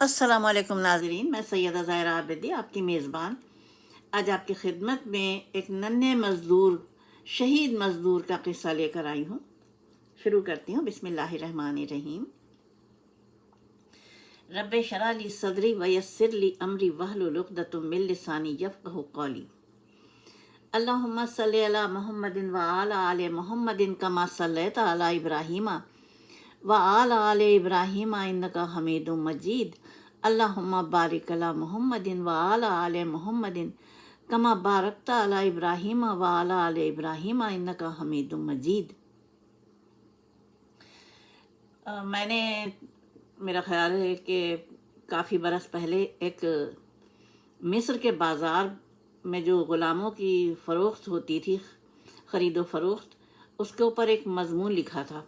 असलकुम नाजरीन मैं सैयदा ज़ायरा आबिदी, आपकी मेज़बान। आज आपकी खिदमत में एक नन्हे मज़दूर, शहीद मज़दूर का किस्सा लेकर आई हूँ। शुरू करती हूँ। बिस्मिल्लाहिर्रहमानिर्रहीम। रब शराली सदरी वयसरली अमरी वहलुलुक़दतुम मिन लिसानी यफ़क़हु क़ौली। अल्लाहुम्मा सल्लि अला मुहम्मदिन व आला आले मुहम्मदिन कमा सल्लैता अला इब्राहीमा। व आल आल इब्राहिम इन्नका हमीदुम मजीद। अल्लाहुम्मा बारिक अला मुहम्मदिन व आल आल मुहम्मदिन। कमा बारकता अला इब्राहिम व आल आल इब्राहिम इन्नका हमीदुम मजीद। मैंने, मेरा ख्याल है कि काफ़ी बरस पहले एक मिस्र के बाज़ार में जो ग़ुलामों की फ़रोख्त होती थी ख़रीदो फ़रोख्त उसके ऊपर एक मजमून लिखा था।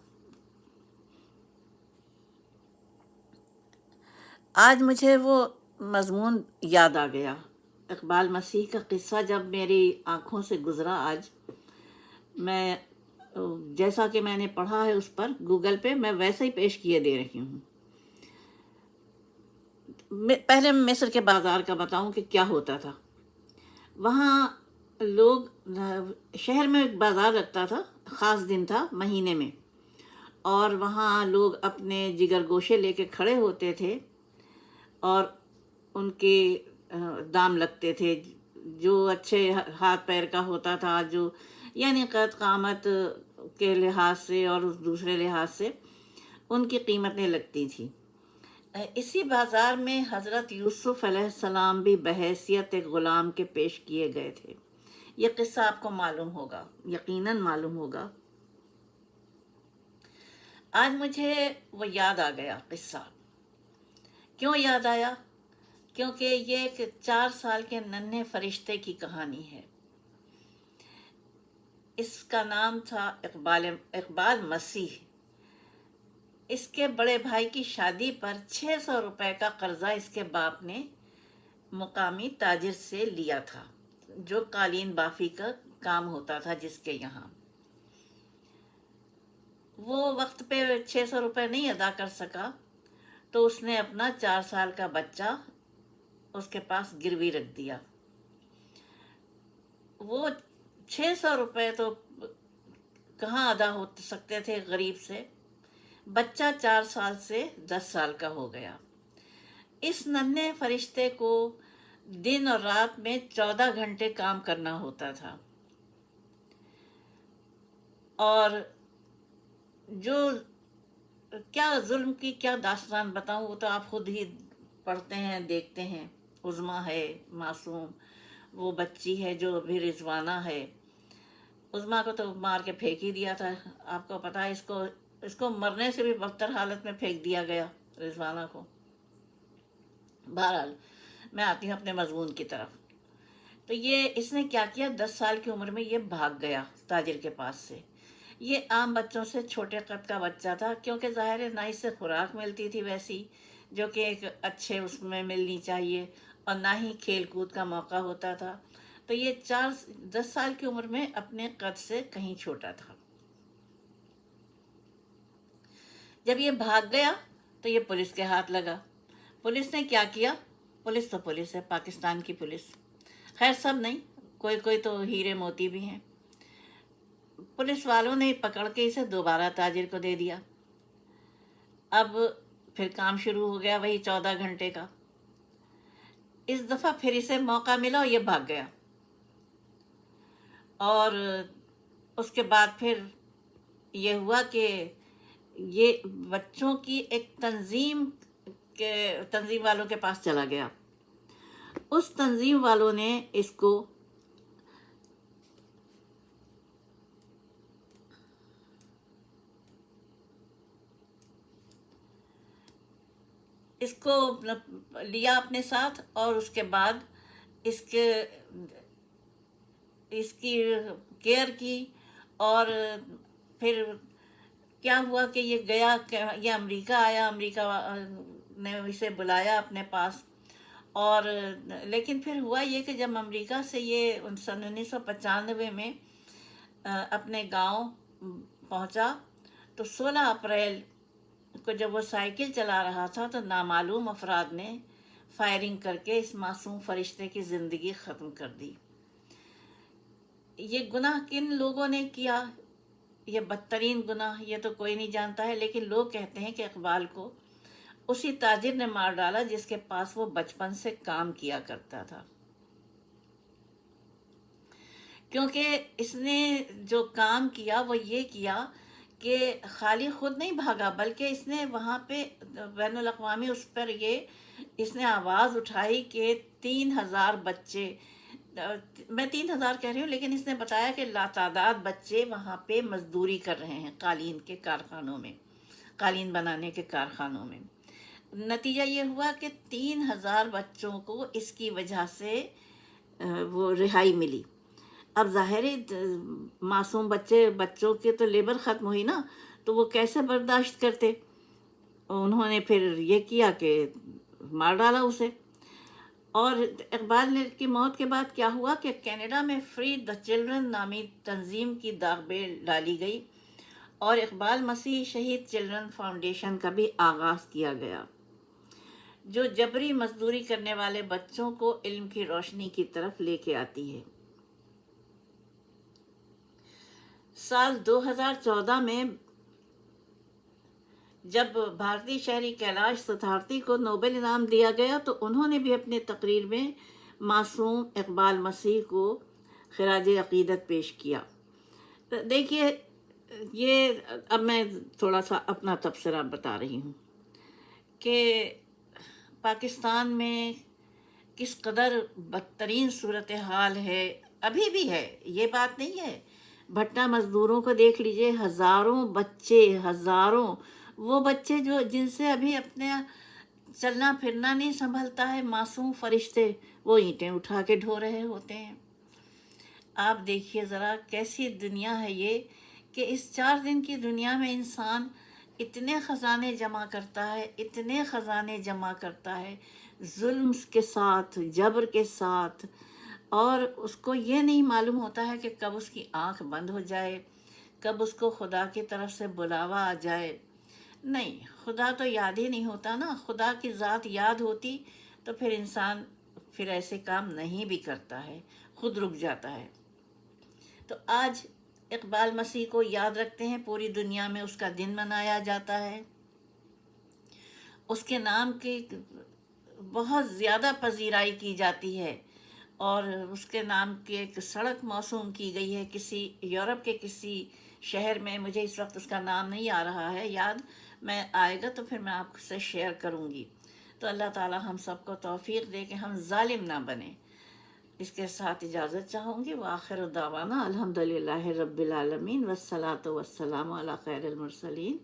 आज मुझे वो मजमून याद आ गया। इकबाल मसीह का किस्सा जब मेरी आँखों से गुज़रा आज, मैं, जैसा कि मैंने पढ़ा है उस पर, गूगल पे मैं वैसे ही पेश किए दे रही हूँ। पहले मिस्र के बाज़ार का बताऊँ कि क्या होता था। वहाँ लोग, शहर में एक बाज़ार लगता था, ख़ास दिन था, महीने में। और वहाँ लोग अपने जिगर गोशे लेके खड़े होते थे। और उनके दाम लगते थे। जो अच्छे हाथ पैर का होता था, जो, यानी कद कामत के लिहाज से और उस दूसरे लिहाज से उनकी कीमतें लगती थी। इसी बाज़ार में हज़रत यूसुफ़ सलाम भी बहसीत एक ग़ुलाम के पेश किए गए थे। ये किस्सा आपको मालूम होगा, यकीनन मालूम होगा। आज मुझे वो याद आ गया, किस्सा। क्यों याद आया? क्योंकि ये एक चार साल के नन्हे फरिश्ते की कहानी है। इसका नाम था इकबाल इकबाल मसीह। इसके बड़े भाई की शादी पर छः सौ रुपये का कर्ज़ा इसके बाप ने मुकामी ताजिर से लिया था, जो कालीन बाफी का काम होता था जिसके यहाँ। वो वक्त पे छः सौ रुपये नहीं अदा कर सका। तो उसने अपना चार साल का बच्चा उसके पास गिरवी रख दिया। वो छः सौ रुपये तो कहाँ अदा हो सकते थे गरीब से? बच्चा चार साल से दस साल का हो गया। इस नन्हे फरिश्ते को दिन और रात में चौदह घंटे काम करना होता था। और जो क्या जुल्म की क्या दास्तान? बताऊँ, वो तो आप खुद ही पढ़ते हैं, देखते हैं। उज़मा है, मासूम। वो बच्ची है जो अभी रिजवाना है। उज़मा को तो मार के फेंक ही दिया था। आपको पता है, इसको इसको मरने से भी बदतर हालत में फेंक दिया गया, रिजवाना को। बहरहाल, मैं आती हूँ अपने मजमून की तरफ़। तो ये, इसने क्या किया? दस साल की उम्र में ये भाग गया, ताजिर के पास से। ये आम बच्चों से छोटे कद का बच्चा था, क्योंकि ज़ाहिर है ना इससे खुराक मिलती थी वैसी, जो कि एक अच्छे उसमें मिलनी चाहिए और ना ही खेल कूद का मौका होता था। तो ये चार दस साल की उम्र में अपने कद से कहीं छोटा था। जब ये भाग गया तो ये पुलिस के हाथ लगा। पुलिस ने क्या किया? पुलिस तो पुलिस है, पाकिस्तान की पुलिस। खैर, सब नहीं कोई कोई तो हीरे मोती भी हैं। पुलिस वालों ने पकड़ के इसे दोबारा ताजिर को दे दिया। अब फिर काम शुरू हो गया वही चौदह घंटे का। इस दफ़ा फिर इसे मौका मिला और ये भाग गया। और उसके बाद फिर ये हुआ कि ये बच्चों की एक तंजीम के, तंजीम वालों के पास चला गया। उस तंजीम वालों ने इसको इसको लिया अपने साथ और उसके बाद इसके, इसकी केयर की और फिर क्या हुआ कि ये गया, ये अमेरिका आया, अमेरिका ने इसे बुलाया अपने पास। और लेकिन फिर हुआ ये कि जब अमेरिका से ये सन उन्नीस सौ पचानवे में अपने गाँव पहुँचा तो 16 अप्रैल को जब वो साइकिल चला रहा था तो नामालूम अफराद ने फायरिंग करके इस मासूम फरिश्ते की ज़िंदगी ख़त्म कर दी। ये गुनाह किन लोगों ने किया? ये बदतरीन गुनाह, ये तो कोई नहीं जानता है, लेकिन लोग कहते हैं कि इकबाल को उसी ताजिर ने मार डाला जिसके पास वो बचपन से काम किया करता था। क्योंकि इसने जो काम किया, वो ये किया कि खाली खुद नहीं भागा, बल्कि इसने वहाँ पे बैन अवी उस पर ये, इसने आवाज़ उठाई कि तीन हज़ार बच्चे मैं तीन हज़ार कह रही हूँ, लेकिन इसने बताया कि लातादाद बच्चे वहाँ पे मजदूरी कर रहे हैं, कालीन के कारखानों में, कालीन बनाने के कारखानों में। नतीजा ये हुआ कि तीन हज़ार बच्चों को इसकी वजह से वो रिहाई मिली। अब ज़ाहिर मासूम बच्चे, बच्चों के तो लेबर ख़त्म हुई ना तो वो कैसे बर्दाश्त करते? उन्होंने फिर ये किया कि मार डाला उसे। और इकबाल की मौत के बाद क्या हुआ कि कनाडा में फ्री द चिल्ड्रन नामी तंजीम की दागबेल डाली गई और इकबाल मसीह शहीद चिल्ड्रन फाउंडेशन का भी आगाज़ किया गया, जो जबरी मजदूरी करने वाले बच्चों को इल्म की रोशनी की तरफ़ लेके आती है। साल 2014 में जब भारतीय शहरी कैलाश सथार्थी को नोबेल इनाम दिया गया तो उन्होंने भी अपने तकरीर में मासूम इकबाल मसीह को खराज अकीदत पेश किया। तो देखिए, ये, अब मैं थोड़ा सा अपना तबसरा बता रही हूँ कि पाकिस्तान में किस कदर बदतरीन सूरत हाल है। अभी भी है, ये बात नहीं है भट्टा मज़दूरों को देख लीजिए, हज़ारों बच्चे, हज़ारों, वो बच्चे जो, जिनसे अभी अपने चलना फिरना नहीं संभलता है, मासूम फरिश्ते, वो ईंटें उठा के ढो रहे होते हैं। आप देखिए ज़रा कैसी दुनिया है ये, कि इस चार दिन की दुनिया में इंसान इतने ख़जाने जमा करता है, इतने ख़जाने जमा करता है जुल्म के साथ, जबर के साथ और उसको ये नहीं मालूम होता है कि कब उसकी आँख बंद हो जाए, कब उसको खुदा की तरफ़ से बुलावा आ जाए। नहीं, खुदा तो याद ही नहीं होता ना। खुदा की ज़ात याद होती तो फिर इंसान फिर ऐसे काम नहीं भी करता है, खुद रुक जाता है। तो आज इकबाल मसीह को याद रखते हैं, पूरी दुनिया में उसका दिन मनाया जाता है। उसके नाम की बहुत ज़्यादा पजीराई की जाती है। और उसके नाम की एक सड़क मौसूम की गई है किसी यूरोप के किसी शहर में। मुझे इस वक्त उसका नाम नहीं आ रहा है, याद मैं आएगा तो फिर मैं आपसे शेयर करूँगी। तो अल्लाह ताला हम सबको तौफीक दे कि हम ालिम ना बने। इसके साथ इजाज़त चाहूँगी। व आखिर दावाना अलहमदिल्ला रबालमीन वसलात वसलाम खैरमरसलिन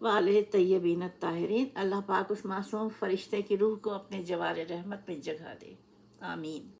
वाल तय्यबीन ताहरीन अल्लाह पाक उस मासूम फ़रिश्ते की रूह को अपने जवार रहमत में जगह दे। आमीन।